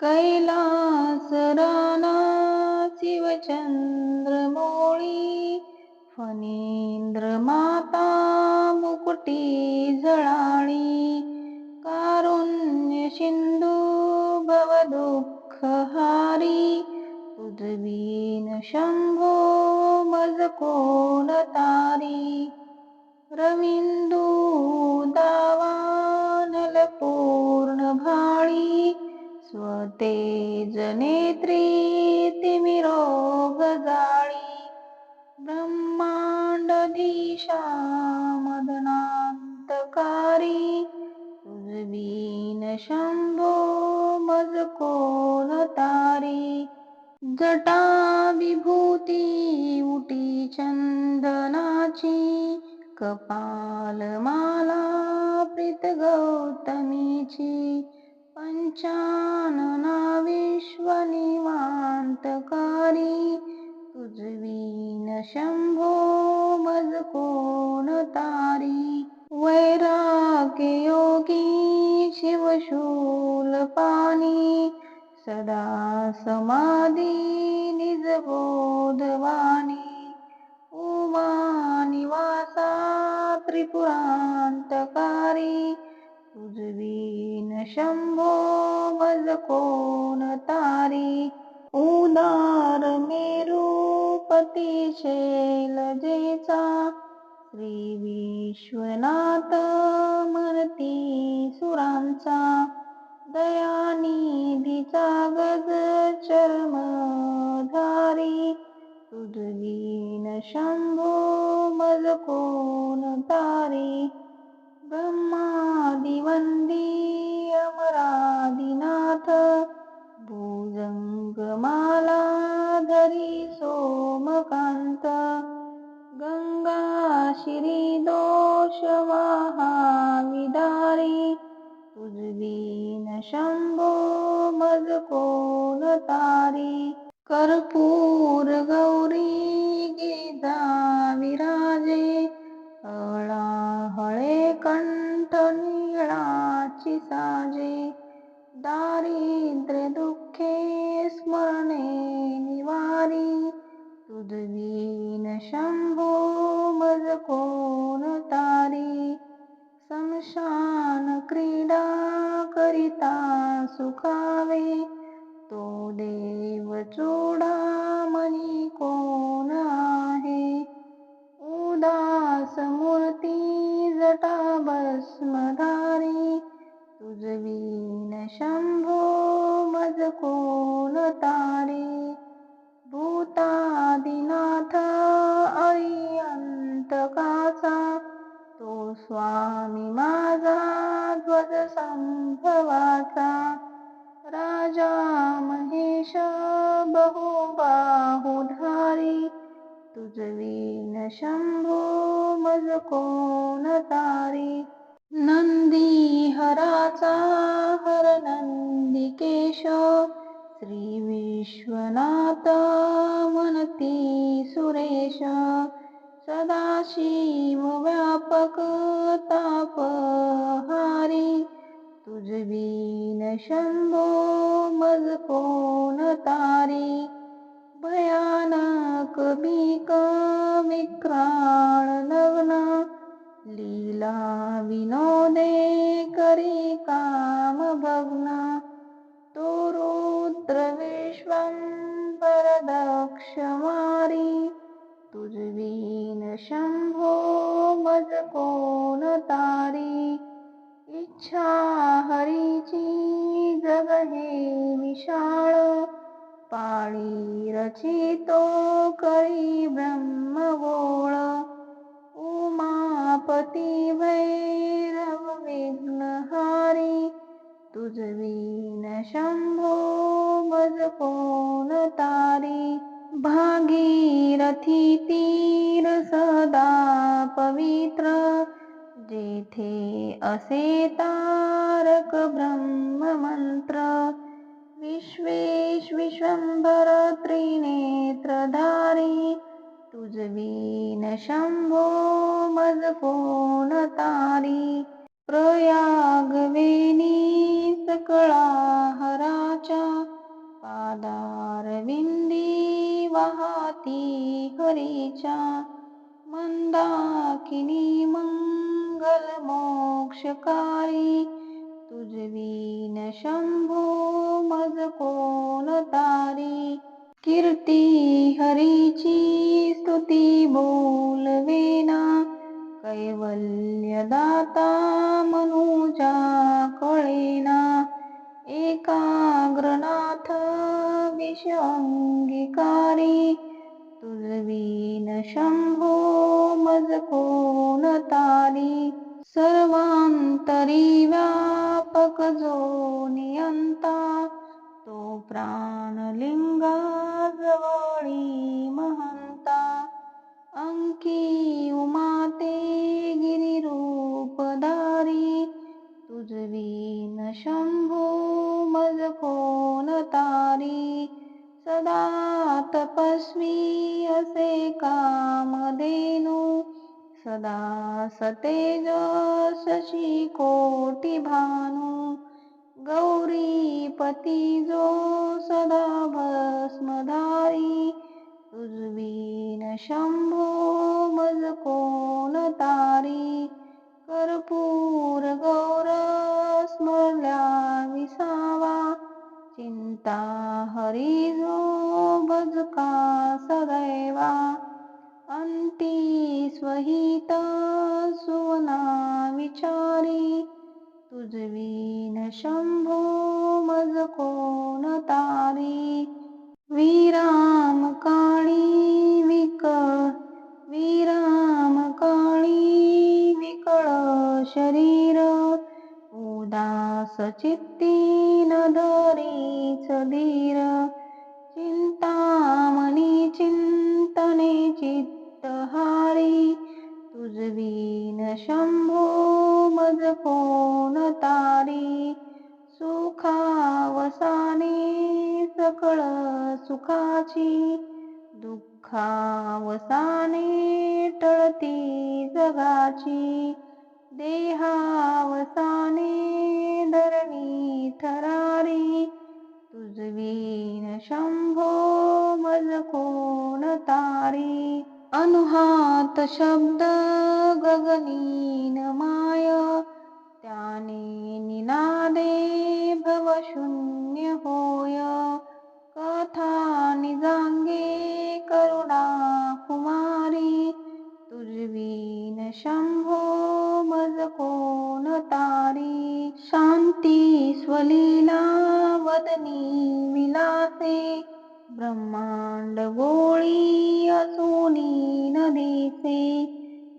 कैलास राना शिवचंद्र मोळी फणींद्र माता मुकुटी जळाळी कारुण्य सिंधू भवदुःख हारी शंभो मज कोणता कोण तारी जटा विभूती उटी चंदनाची कपाल माला प्रीत गौतमीची पंचानना विश्वनिवांतकारी तुझवीन शंभो मज कोण तारी वैराग्य योगी शिवशूल पाणी सदा समाधी निजबोधवाणी उमा निवासा त्रिपुरांतकारी. उजवीन शंभो मज कोण तारी. उदार मेरूपती शैलजेचा श्री विश्वनाथ म्हणती सुरांचा दयानिधीचा गज चर्मधारी. तुझवीन शंभो मज कोण तारी? ब्रह्मादिवंदी अमरादिनाथ भुजंगमाला धरी सोमकांत. गंगा शिरी दोष विदारी. उजवीन शंभो मज कोण तारी. कर्पूर गौरी गिदा विराजे. हळा हळे कंठ निळाची साजे. दारिद्र्य दुःखे स्मरणे निवारी. तुझवीन शंभो मज कोण तारी? समशान क्रीडा करिता सुखावे. तो देव चूडामणी कोण आहे? उदास मूर्ती जटा भस्मधारी. तुझवीन शंभो मज कोण मज कोण तारी नंदी हराचा हर नंदिकेश श्री विश्वनाथ म्हणती सुरेश. सदाशिव व्यापक तापहारी तुझवीन शंभो मज कोण तारी? भयानक का विक्राळ नग्न लीला विनोदे करी काम भग्न तो रुद्र परदक्ष तुजवीन शंभो मज कोण तारी? भागीरथी तीर सदा पवित्र। जेथे असे तारक ब्रह्ममंत्र विश्वेश विश्वंभर त्रिनेत्रधारी। तुजवीन शंभो मज कोण तारी? प्रयाग वेणी सकळा पादार विंदी वाहती हरीच्या मंदाकिनी मंगल मोक्षकारी तुझवीन शंभो मज कोण तारी? कीर्ती हरीची स्तुती बोलवेना कैवल्यदाता मनुजा कळेना एकाग्रनाथ विषंगिकारी तुलवीन तुझवीन शंभो मज कोण तारी सर्वांतरी व्यापक जो नियंता तो प्राणलिंगा जवळी महा अंकी उमाते गिरिरूपधारी तुझवीन शंभो मज कोण तारी सदा तपस्वी असे कामधेनु सदा सतेज शशी कोटी भानु गौरीपती जो सदा ना विचारी. तुझवीन शंभो मज कोण तारी? विराम काळी विकळ विराम काळी विकळ शरीर. उदास चित्ती न धरीच धीर. सुखाची दुःखावसाने टळती जगाची. देहावसाने धरणी थरारी. तुझवीन शंभो मज कोण तारी. अनुहात शब्द गगनीन माय. त्याने निनादे भवशून्य हो.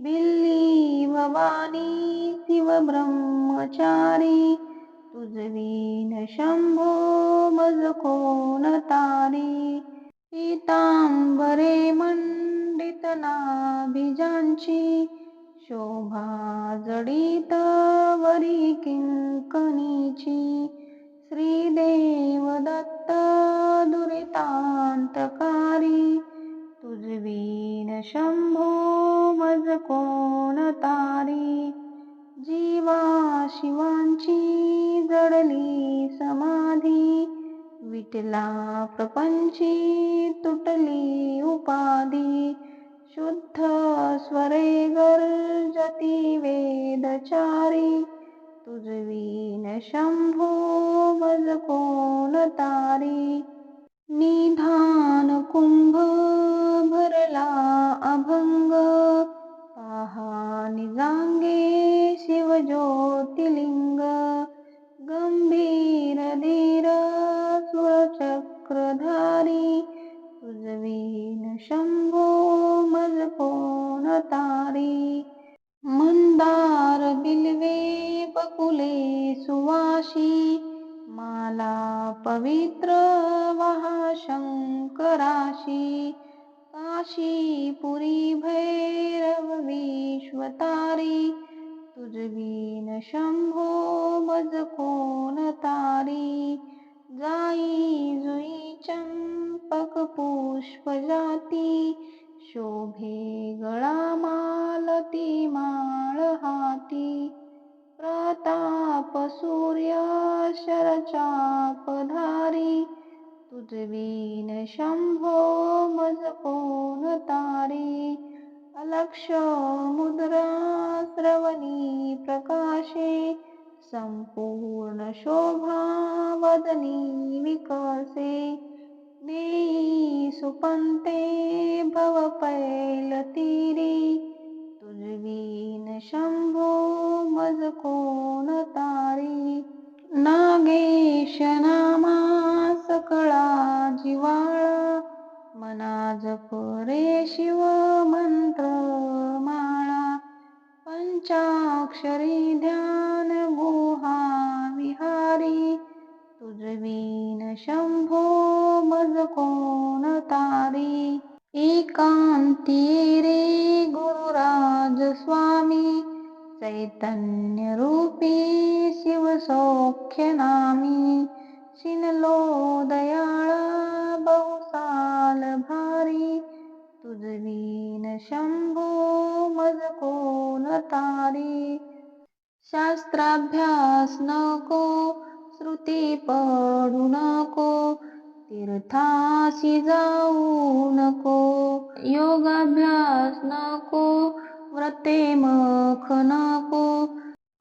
बिल्ली भवानी शिव ब्रह्मचारी तुझवीन शंभो मज कोण तारी? पीतांबरे मंडित नाभिजांची शोभा जडित वरी किंकणीची श्रीदेव कोण तारी जीवा शिवांची जडली समाधी विटला प्रपंची तुटली उपाधी शुद्ध स्वरे गर्जती वेदचारी तुझवीन शंभो वज कोण तारी निधान कुंभ भरला अभंग पाहा निजांगे शिवज्योतिलिंग शंभो मज कोण तारी? जाई जुई चंपक पुष्प जाती. शोभे गळा मालती माळ हाती. प्रताप सूर्य शरचापधारी तुझवीन शंभो मज कोण तारी? अलक्ष मुद्रा श्रवणी प्रकाशे संपूर्ण शोभा वदनी विकसे नेई सुपंते भव पैल तीरी तुझवीन कोण तारी एकांती रे गुरुराज स्वामी चैतन्य रूपी शिव सौख्य नामी शिनलो दयाळ बहुसाल भारी तुझवीन शंभो मज कोण तारी शास्त्राभ्यास नको श्रुती पडू नको तीर्थाशी जाऊ नको योगाभ्यास नको व्रते मख नको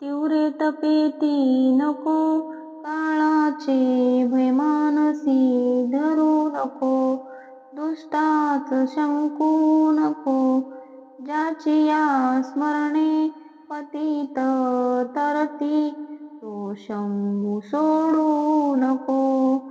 तीव्रे तपेती नको काळाचे भैमानसी धरू नको दुष्टाच शंकू नको ज्याची या स्मरणे पतित तरती तो शंभू सोडू नको.